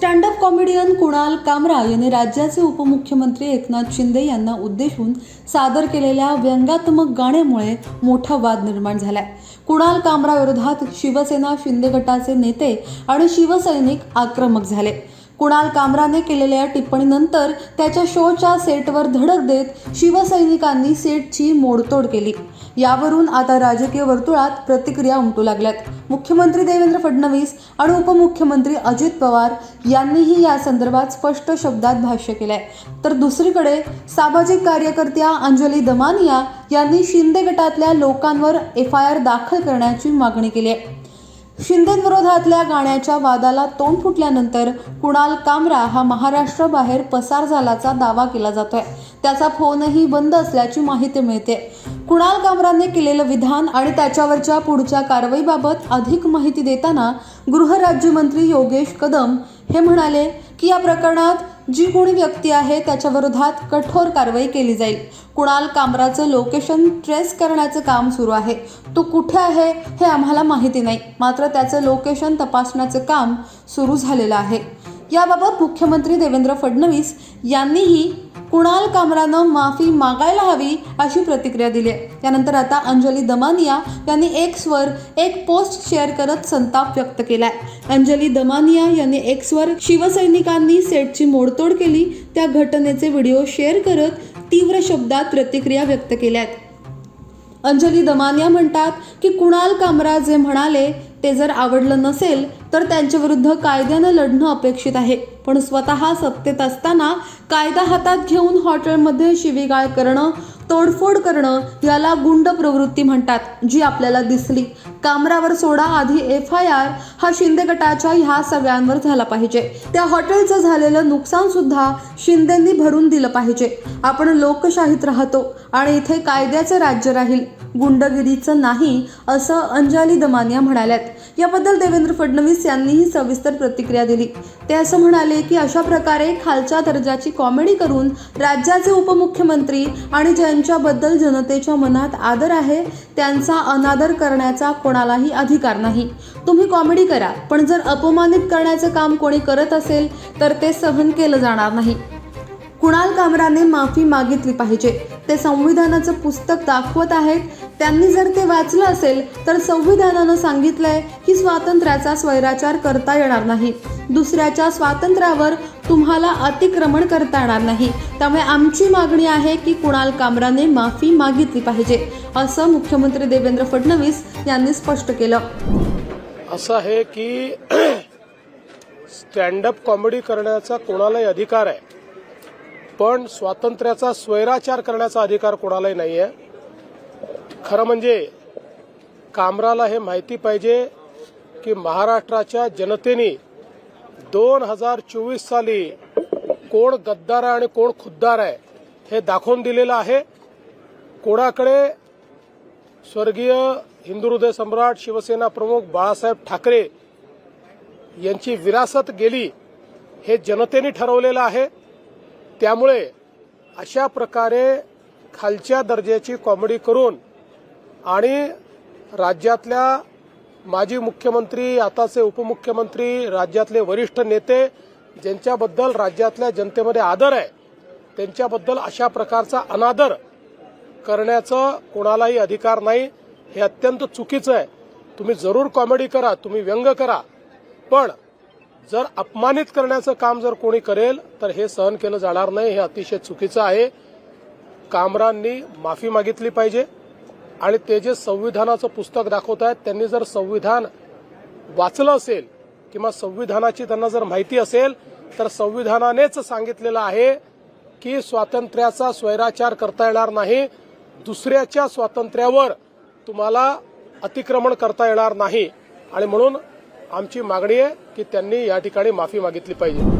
Stand up comedian Kunal कामरा यांनी राज्याचे उपमुख्यमंत्री एकनाथ शिंदे यांना उद्देशून सादर केलेल्या व्यंगात्मक गाण्यामुळे मोठा वाद निर्माण झालाय. कुणाल कामरा विरोधात शिवसेना शिंदे गटाचे नेते आणि शिवसैनिक आक्रमक झाले. कुणाल कामराने केलेल्या टिप्पणीनंतर त्याच्या शोच्या सेटवर धडक देत शिवसैनिकांनी सेटची मोडतोड केली. यावरून आता राजकीय वर्तुळात प्रतिक्रिया उमटू लागल्यात. मुख्यमंत्री देवेंद्र फडणवीस आणि उपमुख्यमंत्री अजित पवार यांनीही या संदर्भात स्पष्ट शब्दात भाष्य केलंय. तर दुसरीकडे सामाजिक कार्यकर्त्या अंजली दमानिया यांनी शिंदे गटातल्या लोकांवर एफ आय आर दाखल करण्याची मागणी केली आहे शिंदेविरोधातल्या गाण्याच्या वादाला तोंड फुटल्यानंतर कुणाल कामरा हा महाराष्ट्राबाहेर पसार झाल्याचा दावा केला जातोय. त्याचा फोनही बंद असल्याची माहिती मिळते कुणाल कामराने केलेलं विधान आणि त्याच्यावरच्या पुढच्या कारवाईबाबत अधिक माहिती देताना गृहराज्यमंत्री योगेश कदम हे म्हणाले की या प्रकरणात जी कोणी व्यक्ती आहे त्याच्या विरोधात कठोर कारवाई केली जाईल. कुणाल कामराचं लोकेशन ट्रेस करण्याचं काम सुरू आहे. तो कुठे आहे हे आम्हाला माहिती नाही. मात्र त्याचं लोकेशन तपासण्याचं काम सुरू झालेलं आहे. याबाबत मुख्यमंत्री देवेंद्र फडणवीस यांनीही कुणाल कामरानं माफी मागायला हवी अशी प्रतिक्रिया दिली आहे. त्यानंतर आता अंजली दमानिया यांनी एक्सवर एक पोस्ट शेअर करत संताप व्यक्त केलाय. अंजली दमानिया यांनी एक्सवर शिवसैनिकांनी सेटची मोडतोड केली. त्या घटनेचे व्हिडिओ शेअर करत तीव्र शब्दात प्रतिक्रिया व्यक्त केल्या आहेत अंजली दमानिया म्हणतात की कुणाल कामरा जे म्हणाले ते जर आवडलं नसेल तर त्यांच्याविरुद्ध कायद्यानं लढणं अपेक्षित आहे. पण स्वतः सत्तेत असताना कायदा हातात घेऊन हॉटेलमध्ये शिवीगाळ करणं तोडफोड करणं याला गुंड प्रवृत्ती म्हणतात जी आपल्याला दिसली. कामरावर सोडा आधी एफ आय आर हा शिंदे गटाच्या ह्या सगळ्यांवर झाला पाहिजे. त्या हॉटेलचं झालेलं नुकसान सुद्धा शिंदेंनी भरून दिलं पाहिजे. आपण लोकशाहीत राहतो आणि इथे कायद्याचं राज्य राहील. गुंडगिरीचं नाही असं अंजली दमानिया म्हणाल्यात. याबद्दल देवेंद्र फडणवीस यांनीही सविस्तर प्रतिक्रिया दिली. ते असं म्हणाले की अशा प्रकारे खालच्या दर्जाची कॉमेडी करून राज्याचे उपमुख्यमंत्री आणि ज्यांच्याबद्दल जनतेच्या मनात आदर आहे त्यांचा अनादर करण्याचा कोणालाही अधिकार नाही. तुम्ही कॉमेडी करा पण जर अपमानित करण्याचं काम कोणी करत असेल तर ते सहन केलं जाणार नाही. कुणाल कामराने माफी मागितली पाहिजे. ते संविधानाचं पुस्तक दाखवत आहेत. त्यांनी जर ते वाचलं असेल तर संविधानानं सांगितलंय की स्वातंत्र्याचा स्वैराचार करता येणार नाही. दुसऱ्याच्या स्वातंत्र्यावर तुम्हाला अतिक्रमण करता येणार नाही. त्यामुळे आमची मागणी आहे की कुणाल कामराने माफी मागितली पाहिजे असं मुख्यमंत्री देवेंद्र फडणवीस यांनी स्पष्ट केलं. असं आहे की स्टँडअप कॉमेडी करण्याचा कोणालाही अधिकार आहे पण स्वातंत्र्याचा स्वैराचार करण्याचा अधिकार कोणालाही नाही आहे खरं म्हणजे कामराला हे माहिती पाहिजे की महाराष्ट्राच्या जनतेने दोन हजार चोवीस साली कोण गद्दार आहे आणि कोण खुद्दार आहे हे दाखवून दिलेलं आहे. कोणाकडे स्वर्गीय हिंदू हृदय सम्राट शिवसेना प्रमुख बाळासाहेब ठाकरे यांची विरासत गेली हे जनतेने ठरवलेलं आहे. त्यामुळे अशा प्रकारे खालच्या दर्जाची कॉमेडी करून आणि राज्यातल्या माजी मुख्यमंत्री आताचे उपमुख्यमंत्री राज्यातले वरिष्ठ नेते ज्यांच्याबद्दल राज्यातल्या जनतेमध्ये आदर आहे त्यांच्याबद्दल अशा प्रकारचा अनादर करण्याचं कोणालाही अधिकार नाही हे अत्यंत चुकीचं आहे. तुम्ही जरूर कॉमेडी करा तुम्ही व्यंग करा. पण जर अपमानित करण्याचं काम जर कोणी करेल तर हे सहन केलं जाणार नाही हे अतिशय चुकीचं आहे. कामरांनी माफी मागितली पाहिजे. आणि ते जे संविधानाचं पुस्तक दाखवत आहेत त्यांनी जर संविधान वाचलं असेल किंवा संविधानाची त्यांना जर माहिती असेल तर संविधानानेच सांगितलेलं आहे की स्वातंत्र्याचा स्वैराचार करता येणार नाही. दुसऱ्याच्या स्वातंत्र्यावर तुम्हाला अतिक्रमण करता येणार नाही. आणि म्हणून आमची मागणी आहे की त्यांनी या ठिकाणी माफी मागितली पाहिजे.